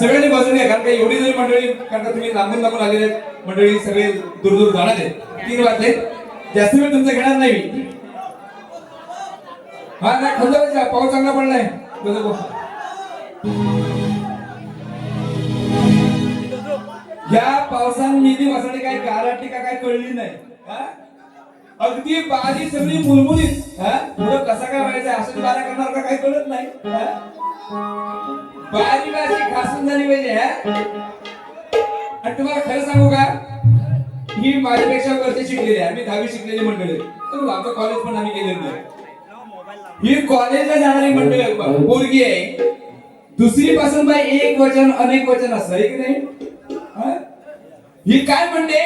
सगळ्यांनी बसून घ्या कारण का एवढी जरी मंडळी कारण का तुम्ही लांबून लांबून आलेले मंडळी सगळे दूर दूर जाणार आहेत. तीन वाजले. जास्त वेळ तुमचं घेणार नाही हा नाही खंदा पाऊस चांगला पडलाय खंडोबा. या पावसाने निधी वासाठी काय गारटी का काय कळली नाही. हा? अगदी बाजी सगळी मुलमुलीत हा? पुढं कसा काय व्हायचं असं बारा करणार का काही कळत नाही बाजी बाजी बारी घासून झाली पाहिजे हा? आणि तुम्हाला खरं सांगू का? ही माझ्यापेक्षा वरती शिकलेली आहे आम्ही दहावी शिकलेली मंडळी. आहे. तर आमचं कॉलेज पण आम्ही केलेलं नाही. ही कॉलेजला जाणारी मंडळी आहे, पोरगी आहे. दुसरी पासून बाय एक वचन अनेक वचन असतं आहे की नाही? हा? ही काय म्हणते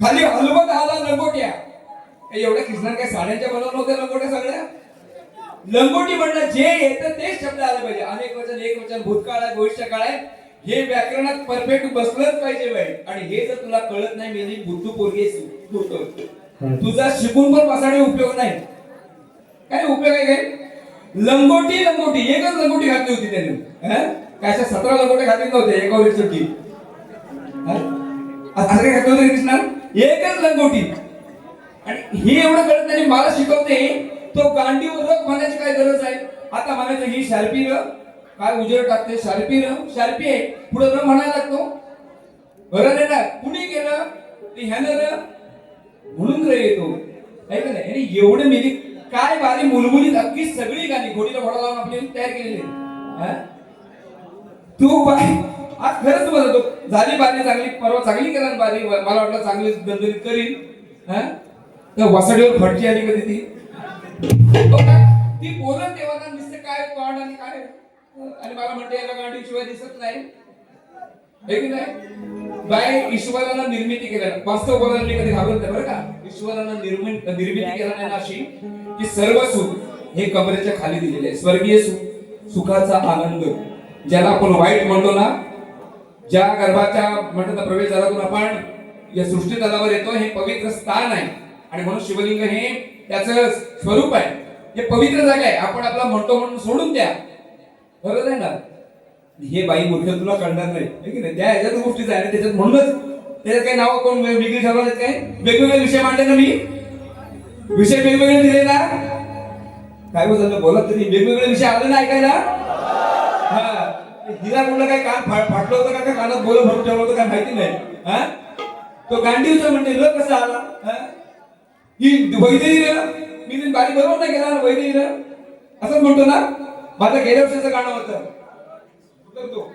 खाली हलवत आला लंगोट्या. एवढ्या कृष्णा काय साड्यांच्या बनवलं होत्या लंगोट्या सगळ्या? लंगोटी म्हणणं जे येतं तेच शब्द आले पाहिजे. अनेक वचन एक वचन भूतकाळ आहे भविष्य काळ आहे. हे व्याकरणात परफेक्ट बसलंच पाहिजे बाई. आणि हे जर तुला कळत नाही मी बुद्धू पोरगी. तुझा शिकून पण बसाडे उपयोग नाही. काय उपयोग आहे काय? लंगोटी लंगोटी. एकच लंगोटी घातली होती त्याने? काय सतरा लंगोट्या घातली नव्हते एका वेळेस सुट्टी. असं काय घातलं होतं कृष्णा? एकच लंगोटी. आणि हे एवढं कळत नाही मला शिकवते. तो गांडीवर रग म्हणायची काय गरज आहे? आता म्हणायचं ही शार्पी र. काय उजेड टाकते? शार्पी र. शार्पी आहे. पुढे र म्हणायला लागतो. बरं ना? कुणी केलं? ते ह्यानं र. म्हणून र येतो. नाही का नाही? एवढे एवढं मेली काय बारी मुलमुलीत अगदी सगळी गाणी घोडीला घोडा लावून आपली तयार केलेली हा? तू बाई आज खरंच बोलतो झाली बारी चांगली परवा चांगली केला बारी. मला वाटलं चांगली दणदणीत करीन. हा? तर वसाडीवर फटकी आली कधी ती? हो ती बोलत तेव्हा दिसते काय तोंड आणि काय? आणि मला म्हणते याला गांडी शिवाय दिसत नाही. हे की नाही? बाय ईश्वरानं निर्मिती केल्या वास्तव बोलायला मी कधी घाबरत नाही बरं का? ईश्वरानं निर्मित निर्मिती केला नाही ना अशी की सर्व सुख हे कमरेच्या खाली दिलेले आहे. स्वर्गीय सुख सुखाचा आनंद. ज्याला आपण वाईट म्हणतो ना ज्या गर्भाच्या म्हणतात प्रवेश झालातून आपण या सृष्टी तलावर येतो हे पवित्र स्थान आहे. आणि म्हणून शिवलिंग हे त्याचं स्वरूप आहे. हे पवित्र जागा आहे. आपण आपला म्हणतो म्हणून सोडून द्या. बरोबर आहे ना? हे बाई मूर्ख तुला कळणार नाही. की नाही? त्या ह्याच्यात गोष्टीच आहे. त्याच्यात म्हणूनच त्याच्यात काही नाव कोण वेगळी ठरवण्यात काय? वेगवेगळे विषय मांडले ना मी? विषय वेगवेगळे दिले ना? काय हो, बोलत बोला तरी वेगवेगळे विषय आले ना ऐकायला? हा. हिला कुठलं काय कान फाटलं होतं का? त्या कानात बोल भरून ठेवलं होतं काय माहिती नाही हा? तो गांडीवचा म्हणते ल कसा आला? ही? वैदेही मी ती बारी बरोबर नाही केला ना वैदेही असंच म्हणतो ना माझं गेल्या वर्षाचं गाणं होतं. तो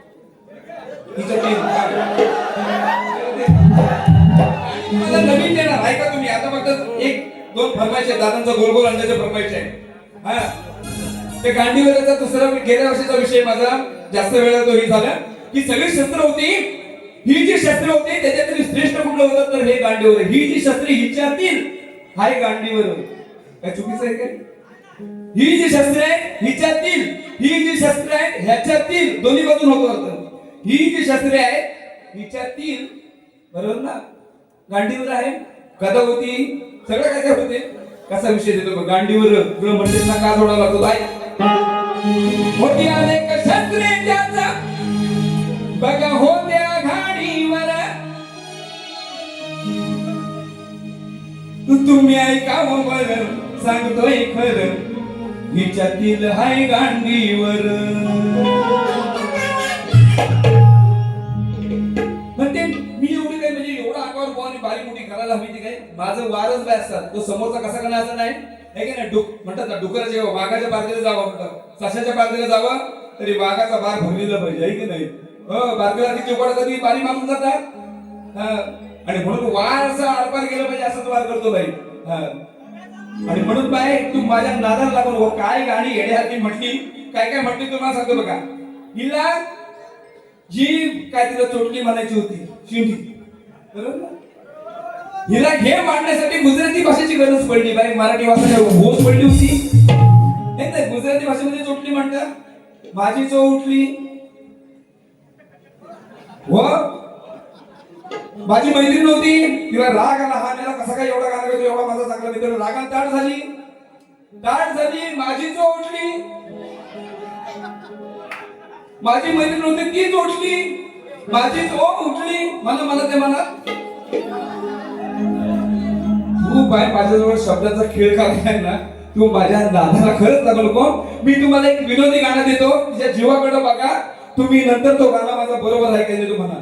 मला नवीन देणार ऐका तुम्ही? आता फक्त एक दोन फरमाईश आहे दादांचा गोल गोल अंड्याचे फरमाईश आहे. हा? ते गांडीवरचा दुसरा गेल्या वर्षीचा विषय माझा. जास्त वेळा तो हे झाला की सगळी शस्त्र होती ही जी शस्त्र होती त्याच्यातली श्रेष्ठ कुठलं होतं? तर हे गांडीवर ही जी शस्त्र हिच्यातील हाय गांडीवर काय चुकीचं आहे काय? ही जी शस्त्र आहे हिच्यातील ही जी शस्त्र आहे ह्याच्यातील दोन्ही बाजून होत होतं ही जी शस्त्र आहे हिच्यातील बरोबर ना? गांडीवर आहे कदा होती सगळं काय काय होते? कसा विषय देतो गांडीवर तुला मंदिरला का जोडावा लागतो बाय होती अनेक शस्त्रे बघा होत्या घाडीवर. तुम्ही ऐका हो बरं सांगतोय खर. हिच्यातील हाय गांडीवर. म्हणते मी एवढी काय म्हणजे एवढा अंगावर आणि बारी मोठी करायला हवी ती काय माझं वारच बाय असतात. तो समोरचा कसा करण्याचा नाही? आहे की नाही डुक म्हणतात ना डुकर जेव्हा वाघाच्या पारदीला जावं म्हणतात. सशाच्या पारदीला जावं तरी वाघाचा बार भरलेला पाहिजे आहे की नाही? हो बारकेला कधी पाणी मारून जातात आणि म्हणून वार असं आरपार गेला पाहिजे असं वार करतो बाई. आणि म्हणून बाय तू माझ्या नादाला लागून हो काय गाणी येण्यासारखी म्हटली? काय काय म्हटली तुम्हाला सांगतो बघा. हिला जी काय तिला चोटली म्हणायची होती शिंडी. बरोबर हिला हे मांडण्यासाठी गुजराती भाषेची गरज पडली बाई. मराठी भाषा होत पडली होती. नाही गुजराती भाषेमध्ये चोटली म्हणतात माझी चो उठली. व माझी मैत्रीण होती तिला राग आला. हा मेला कसा काय एवढा गाणं करतो एवढा माझा चांगला मित्र. रागात ताट झाली. ताट झाली. माझी चो उठली माझी मैत्रीण होती तीच उठली माझी जो उठली. मला मला ते मला. तू बाय माझ्याजवळ शब्दाचा खेळ करायला ना तू माझ्या दादाला खरंच लागलो मी तुम्हाला एक विनोदी गाणं देतो. तिच्या जीवाकडे बघा. तुम्ही नंतर तो गाणं माझा बरोबर ऐकायचं तुम्हाला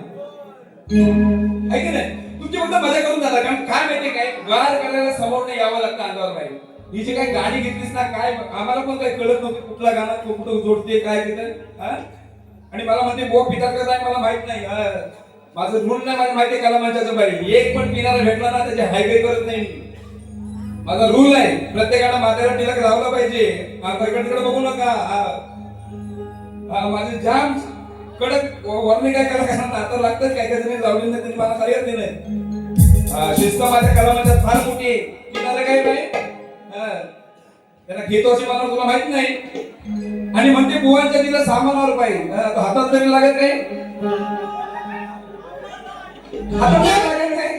ऐक नाही? तुमची फक्त मजा करून झाला. कारण काय माहितीये काय? गार करायला समोर नाही यावं लागतं अंगावर बाई. ही जी काही गाणी घेतलीस ना काय आम्हाला पण काही कळत नव्हतं कुठला गाणं तो कुठं जोडते काय घेतं आणि मला म्हणते बो पितात का काय मला माहीत नाही. माझं रूल नाही मला माहिती कलामांच्या बाहेर एक पण पिणारा भेटला ना त्याचे हायवे करत नाही माझा रूल आहे प्रत्येकाला माथ्याला टिलक लावला पाहिजे. हा, बघू नका. हा, माझे जाम कडक वरणी काय करा कारण आता लागतात काय काय जणी लावली नाही त्यांनी मला काही अर्थ नाही. शिस्त माझ्या कलामाच्या फार मोठी आहे. पिणारा काय नाही हा. त्यांना घेतो अशी मला तुला माहीत नाही. आणि म्हणते बुवांच्या तिला सामानावर पाहिजे हातात तरी लागत काय हातात लागत काय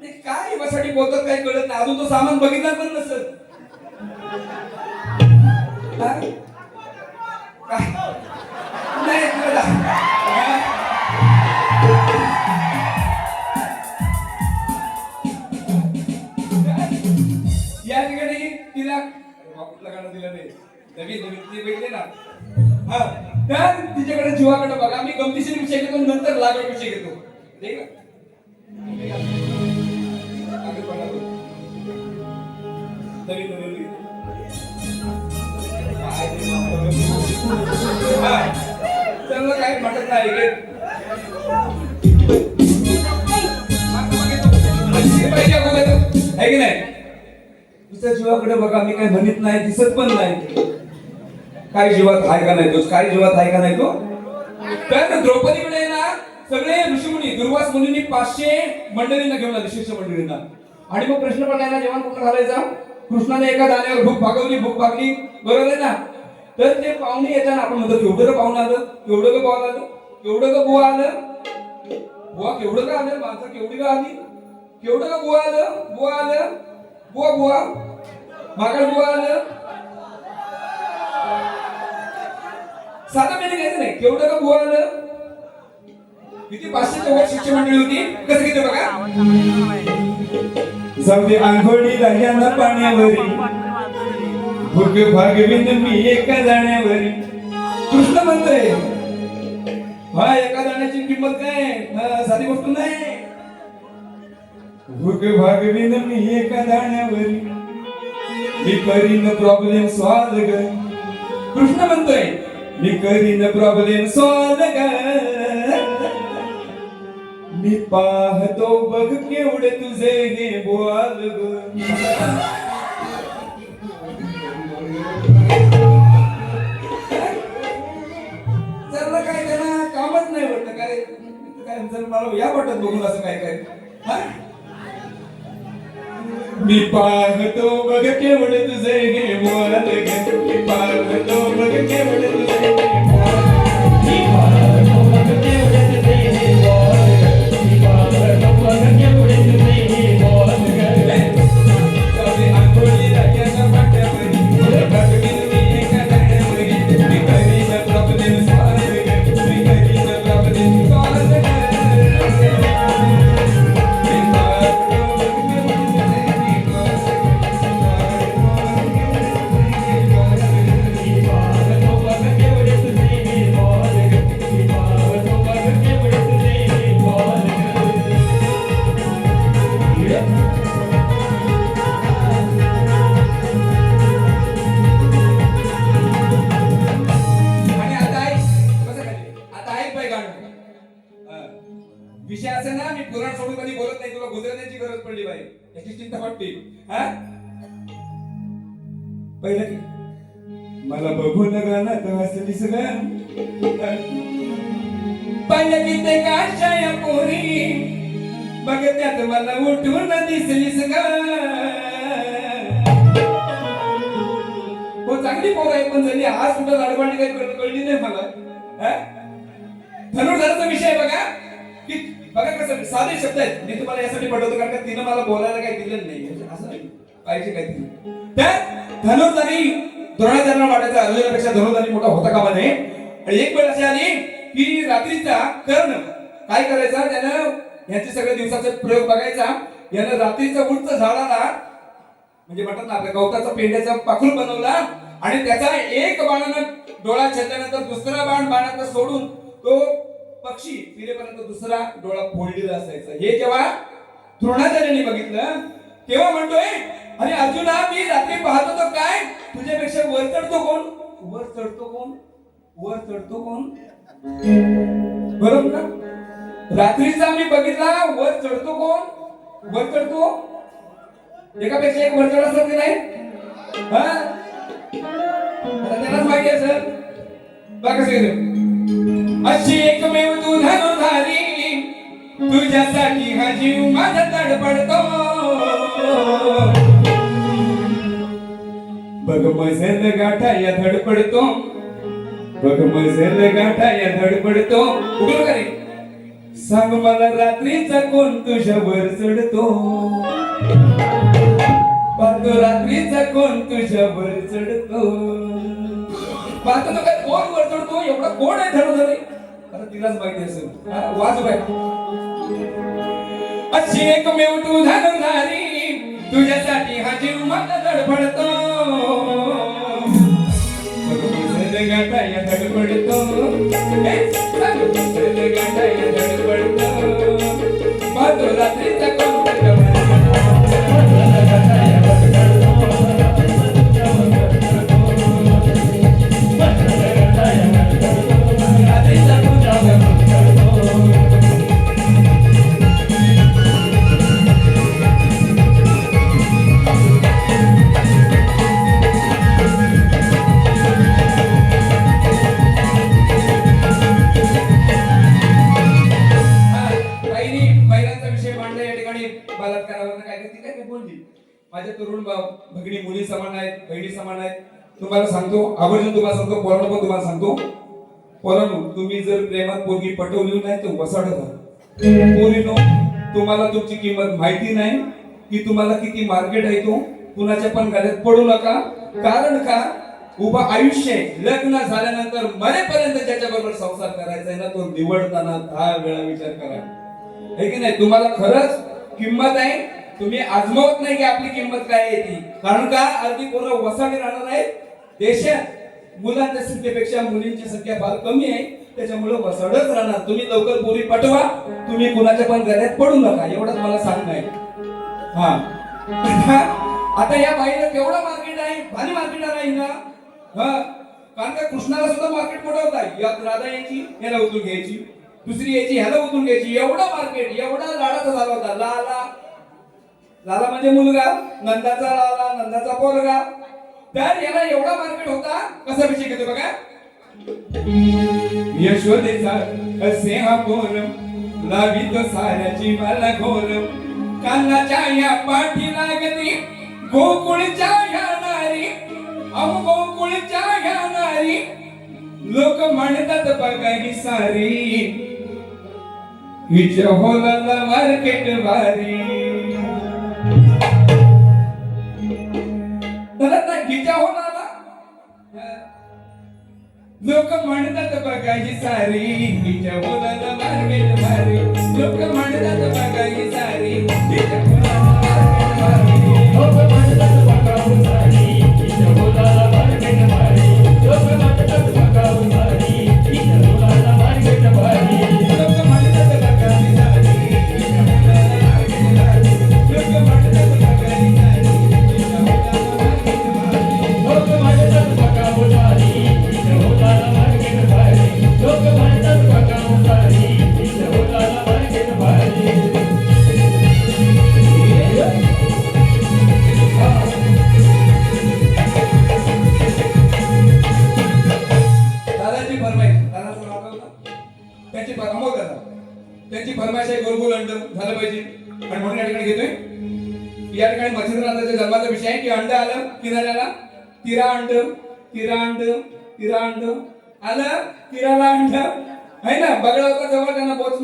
ते काय यासाठी बोलतात काही कळत नाही. अजून तो सामान बघितला पण नसत हा? काय? नाही कळलं. हा? या ठिकाणी तिला अरे वा, कुठलं गाणं दिलं नाही नवीन नवीन ती भेटले ना हा तर तिच्याकडे जीवाकडे बघा मी गमतीशीर विषय घेतो नंतर लागड विषय घेतो ठीक आहे आगे पडा तो. नवीन नवीन त्यांना काय म्हणत नाही की नाही तुझ्या जीवाकडे बघा मी काही म्हणत नाही दिसत पण नाही. काय जीवात आहे का नाही तो? काय जीवात आहे का नाही तो? तर द्रौपदीकडे ना सगळे ऋषीमुनी दुर्वास मुनी पाचशे मंडळींना घेऊन आले शिष्य मंडळींना. आणि मग प्रश्न पडला ना जेवण कुठं घालायचा? कृष्णाने एका दाण्यावर भूक भागवली भूक भागली. बरोबर आहे ना? तर ते पाहुणे येताना आपण म्हणतो केवढं का पाहुणं आलं? केवढं का पाहुणं आलं? केवढं का बुवा आलं? बुवा केवढं का आलं? माणसं केवढी का आली? केवढं का बुवा आलं? बुवा आलं? बुवा बुवा? माकड बुवा आलं? साधा महिने घ्यायचं नाही. केवढं का बुवा आलं? किती पाचशे चौघड शिक्षण मंडळी होती. कसं किती बघा? जाऊ दे आंघोळी यांना पाण्यावरी. भुग भागविंद मी एका जाण्यावरी. कृष्ण म्हणतोय हा एका जाण्याची किंमत काय? साधी गोष्ट नाही. भुग भागविंद मी एका जाण्यावरी. मी करीन प्रॉब्लेम सॉल्व ग. कृष्ण म्हणतोय मी करीन प्रॉब्लेम सॉल्व ग. मी पाहतो बघ केवढे तुझे हे बोल ग. जरा काय त्यांना कामच नाही वाटत काय काय जर मला या वाटत बघून असं काय काय? मी पाहतो बघ केवळ तुझे हे बोल मी पाहतो बघ केवळ विषय असा ना मी पुराण सोडून कधी बोलत नाही तुला गुजरातीची गरज पडली बाई. याची चिंता वाटते. हा? पहिलं की. मला बघून गाणं तर हसलीस ग पहिलं की ते काशाया पोरी बघत्यात मला उठून दिसलीस ग. हो चांगली पोर आहे पण झाली आज सुद्धा लाडवाणी काही कळली नाही मला. हा? विषय आहे बघा. की बघा कसं साधे शब्द आहेत. मी तुम्हाला यासाठी पटवतो कारण का तिनं मला बोलायला काही दिलं नाही. असं नाही पाहिजे काहीतरी. तर धनुर्धारी द्रोणाचार्यांना वाटायचा. अर्जुनापेक्षा धनुर्धारी मोठा होता कामा नये. आणि एक वेळ अशी आली की रात्रीचा कर्ण काय करायचा? त्यानं यांचे सगळे दिवसाचे प्रयोग बघायचा. यानं रात्रीचा उंच झाडाला म्हणजे म्हणतात ना आपल्या गवताचा पेंड्याचा पाखरू बनवला आणि त्याचा एक बाणानं डोळा छेदल्यानंतर दुसरा बाण बाणाचा सोडून तो पक्षी फिरेपर्यंत दुसरा डोळा फोडलेला असायचा. हे जेव्हा द्रोणाचार्यांनी बघितलं तेव्हा म्हणतोय अरे अर्जुना मी रात्री पाहत होतो काय? तुझ्यापेक्षा वर चढतो कोण? वर चढतो कोण? वर चढतो कोण? बरोबर ना? रात्रीचा मी बघितला वर चढतो कोण? वर चढतो? एकापेक्षा एक वर चढ असत की नाही? हा? आता त्यालाच माहिती आहे सर. बघा अशी एकमेव तू धनुधारी तुझ्यासाठी हा जीव माझा तडपडतो. बघ मजल गाठा या धडपडतो. बघ मजल गाठा या धडपडतो. उघड का रे. सांग मला रात्रीचा कोण तुझ्यावर चढतो? पाहतो रात्रीचा कोण तुझ्यावर चढतो? पाहतो तो काय कोण वर चढतो? एवढा कोण आहे धडू धरे आता तिलाच माहिती असेल. वाच बाय अशी एकमेव तू धनुधारी तुझ्यासाठी हा जीव मला धडपडतो मजल तुम्ही जर प्रेमात पोरगी पटवली नाही तर वसाड पोरीनो तुम्हाला तुमची किंमत माहिती नाही की तुम्हाला किती मार्केट आहे तो कुणाच्या पण गाड्यात पडू नका. कारण का? उभं आयुष्य आहे. लग्न झाल्यानंतर मरेपर्यंत ज्याच्या बरोबर संसार करायचा आहे ना तो निवडताना दहा वेळा विचार करा. हे की नाही? तुम्हाला खरंच किंमत आहे. तुम्ही आजमावत नाही की आपली किंमत काय आहे ती. कारण का? अगदी पोरं वसाडी राहणार आहे देशात मुलांच्या संख्येपेक्षा मुलींची संख्या फार कमी आहे. त्याच्यामुळे वसाडच राहणार. तुम्ही लवकर पोरी पटवा तुम्ही कुणाच्या पण गळ्यात पडू नका. एवढंच मला सांगणं आहे. हा. आता या बाईला केवढं मार्केट आहे? भारी मार्केट आहे ना? हा. कारण का कृष्णाला सुद्धा मार्केट मोठं होता यात राधा यायची ह्याला उचलून घ्यायची. दुसरी यायची ह्याला उचलून घ्यायची. एवढा मार्केट एवढा लाडाचा झाला होता. लाला. लाला म्हणजे मुलगा नंदाचा लाला नंदाचा पोरगा. तर याला एवढा मार्केट होता. कसा विषय घेतो बघा. यशोदेचा असे हा पोर लावित साऱ्याची मला घोर. कानाच्या या पाठी लागली गोकुळच्या ह्या नारी. अहो गोकुळच्या ह्या नारी. लोक म्हणतात बघा ही सारी. हिच्या होलाला मार्केट भारी. लोक म्हणतात बघा ही सारी हिच्या मुलाला मार्केट भारी. लोक म्हणतात बघा ही सारी हिच्या मुलाला मार्केट भारी.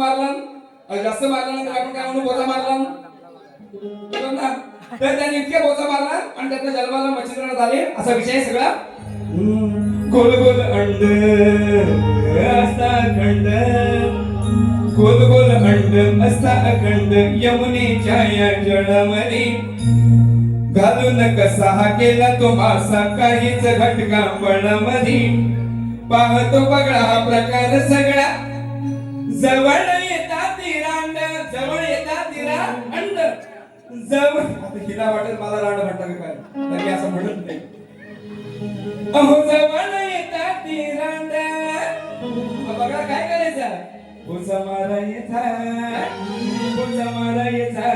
मारला जास्त मारला तर आपण काय म्हणू बोजा मारला ना? तर त्याने इतक्या बोजा मारला आणि त्याच्या जन्माला मच्छिंद्रण झाले असा विषय सगळा. गोल गोल अंड असता अखंड. गोल गोल अंड असता अखंड यमुनेच्या या जळामध्ये घालून कसा हा केला तो मासा काहीच घटका पणामध्ये पाहतो बघा हा प्रकार सगळा. जवळ येतात रांड जवळ येतात अंड जवळ आता हिला वाटेल मला रांड म्हणता का काय? तर मी असं म्हणत नाही. अहो जवळ येतात रांड बघा काय करायचं? भुजमारा मारायचा भुजमारा मारायचा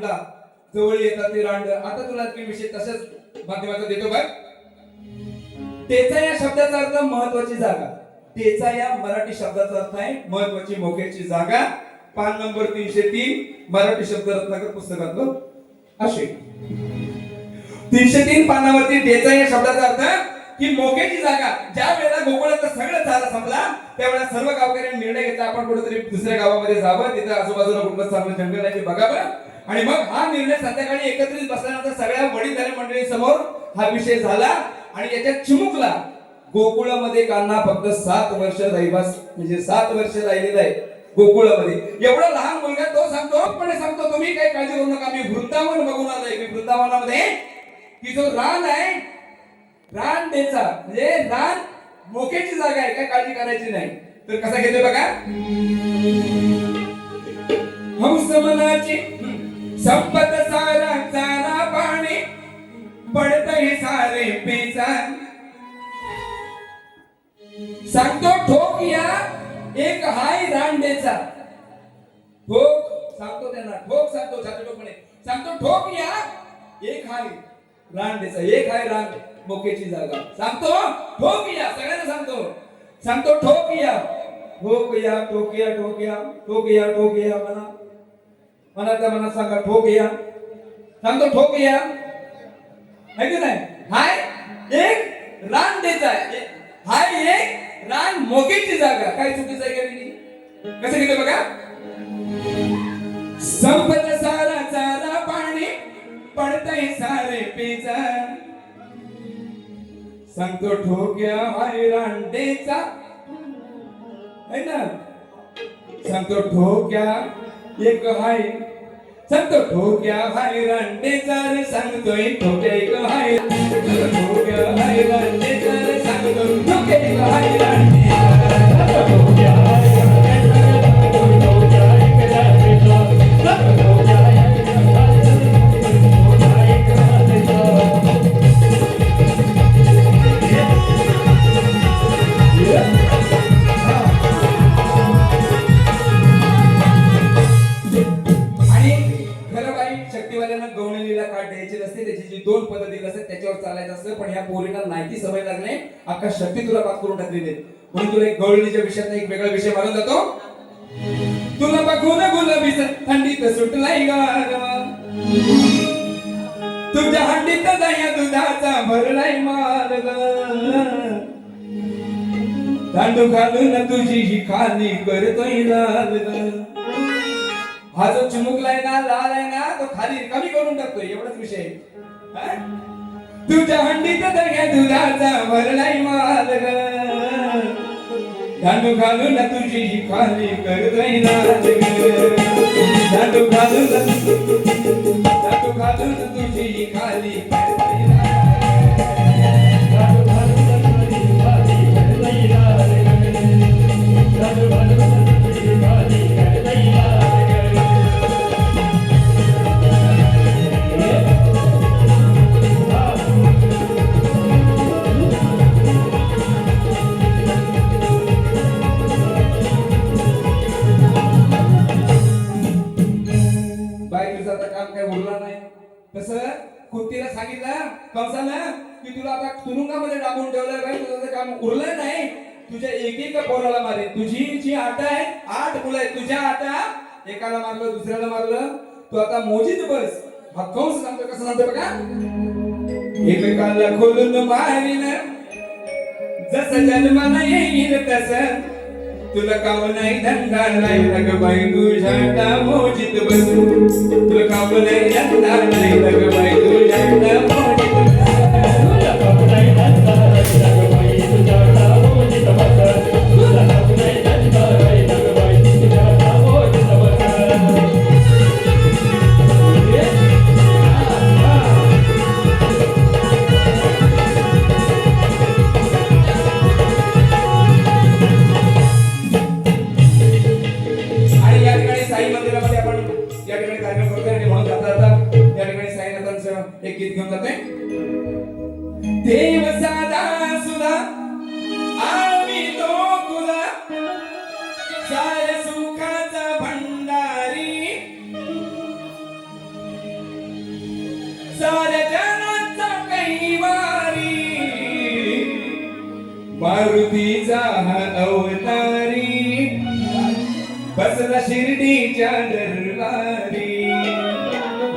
म्हटला जवळ येतात ते रांड. आता तुला मी विषय तसंच माध्यमाचा देतो काय टेचा या शब्दाचा अर्थ महत्वाची जागा. टेचा या मराठी शब्दाचा अर्थ आहे महत्वाची मोक्याची जागा. पान नंबर तीनशे तीन मराठी शब्द रत्नाकर पुस्तकातलं असे. तीनशे तीन पानावरती टेचा या शब्दाचा अर्थ की मोक्याची जागा. ज्या वेळेला गोकुळाचा सगळं चारा संपला त्यावेळेला सर्व गावकऱ्यांनी निर्णय घेतला. आपण कुठेतरी दुसऱ्या गावामध्ये जावं तिथं आजूबाजूला कुठलं चांगलं जंगल आहे ते बघावं आणि मग हा निर्णय संध्याकाळी एकत्रित बसल्यानंतर सगळ्या वडीलधारी मंडळी समोर हा विषय झाला. आणि याच्यात चिमुकला गोकुळामध्ये कान्हा फक्त सात वर्ष रहिवास म्हणजे सात वर्ष राहिलेला आहे गोकुळामध्ये. एवढा लहान मुलगा तो सांगतो पण सांगतो तुम्ही काही काळजी करू नका मी वृंदावन बघून आलोय मी वृंदावनामध्ये. की जो रान आहे रान त्याचा म्हणजे रान मोक्याची जागा आहे काय काळजी करायची नाही. तर कसा घेतोय बघा. हंस मनाची संपत सारा सारा पाणी पडत हे सारे पेचा सांगतो ठोक या एक हाय रांडेचा ठोक सांगतो त्यांना ठोक सांगतो छाती ठोकणे सांगतो ठोक या एक हाय रांडेचा एक हाय रांड मोकेची जागा सांगतो ठोक या सगळ्यांना सांगतो सांगतो ठोक या ठोक या ठोक या ठोक या ठोक या ठोक या म्हणा मनातल्या मनात सांगा ठोक या. सांगतो ठोक या. है की नाही? हाय एक रान देत आहे. हाय एक रान मोकेची जागा. काय चुकीचं आहे का कसं घेतो बघा? संपत सारा सारा पाणी पडतय सारे पिजा. सांगतो ठोक्या हाय रांडेचा है ना? सांगतो ठोक्या एक हाय संत ठोक्या हाय रांडेचा रे सांगतोय ठोक्या एक हाय ठोक्या हाय रांडेचा सांगतोय ठोक्या एक हाय अख्खा शक्ती तुला पात करून टाकलेली म्हणून तुला एक गवळणीच्या विषयात एक वेगळा विषय मानून जातो. तुला बघून गुलाबी थंडीत सुटलाय गारवा तुझ्या हंडीत जाया दुधाचा भरलाय मार्ग दांडू घालून तुझी ही खाली करतोय लाल हा जो चिमुकलाय ना लाल आहे ना तो खाली कमी करून टाकतोय. एवढाच विषय आहे. तुझ्या हंडीत दर्या दुधाचा भरलाय माल ग. घालू घालून तुझी ही करतोय लाल आता मोजीत बस भक्कम सांगतो कसं सांगतो बघा. एकमेकाला खोलून मारिन. जस जन्माला येईल तस. तुला काम नाही धंदा नाही लग बाई तुझ्या मोजीत बस. तुला काम नाही धंदा नाही लग बाई तुझ्या मोजीत बस. तुला काम नाही धंदा दरबारी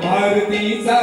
भारतीचा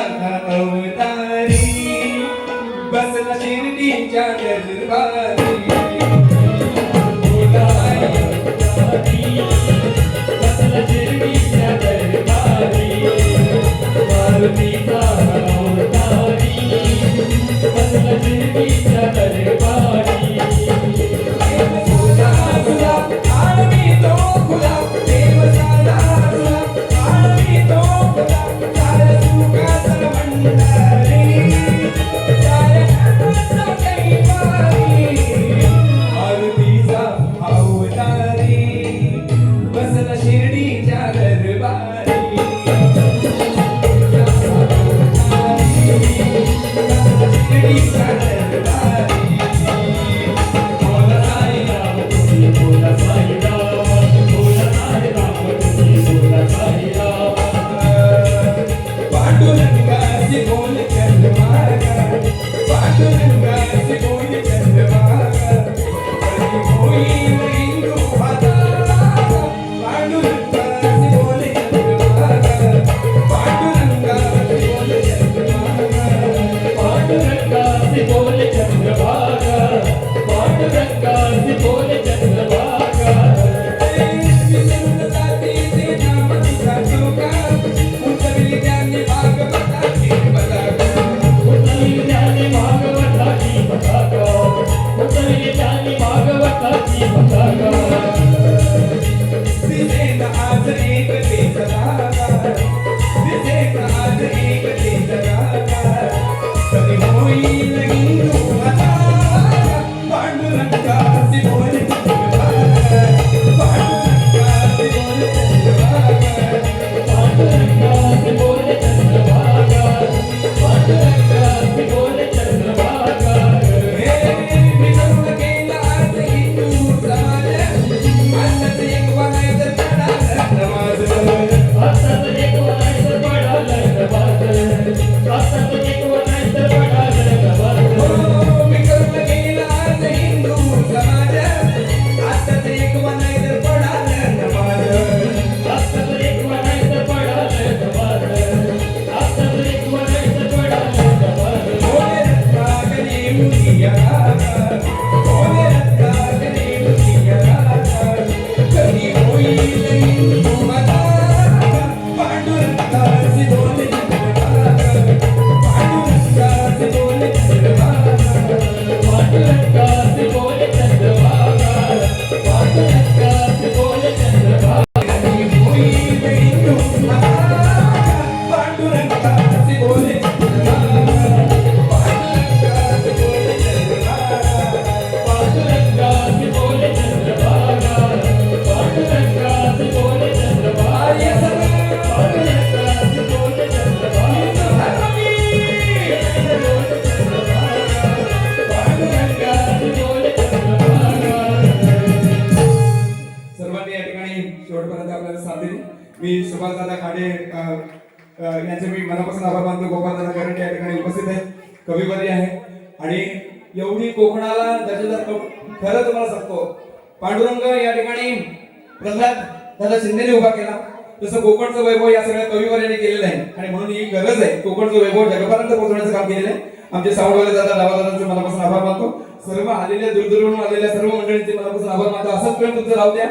केलेलं आहे. आणि म्हणून ही गरज आहे. कोकणचं वैभव जगपर्यंत पोहोचवण्याचं काम केलेलं आहे. आमचे सावडवाले दादा दादांचे मनापासून आभार मानतो. सर्व आलेल्या दूरदूरवरून आलेल्या सर्व मंडळींचे मनापासून आभार मानतो. असंच प्रेम तुमचं राहू द्या.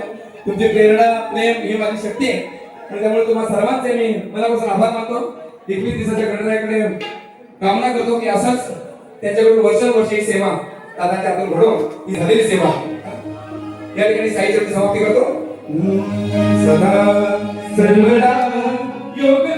तुमची प्रेरणा प्रेम ही माझी शक्ती आहे. आणि त्यामुळे तुम्हाला सर्वांचे मी मनापासून आभार मानतो. एकवीस दिवसाच्या गणरायाकडे कामना करतो की असंच त्यांच्याकडून वर्षानुवर्ष ही सेवा दादाच्या हातून घडवून ही झालेली सेवा. या ठिकाणी साहित्याची समाप्ती करतो. सदा योग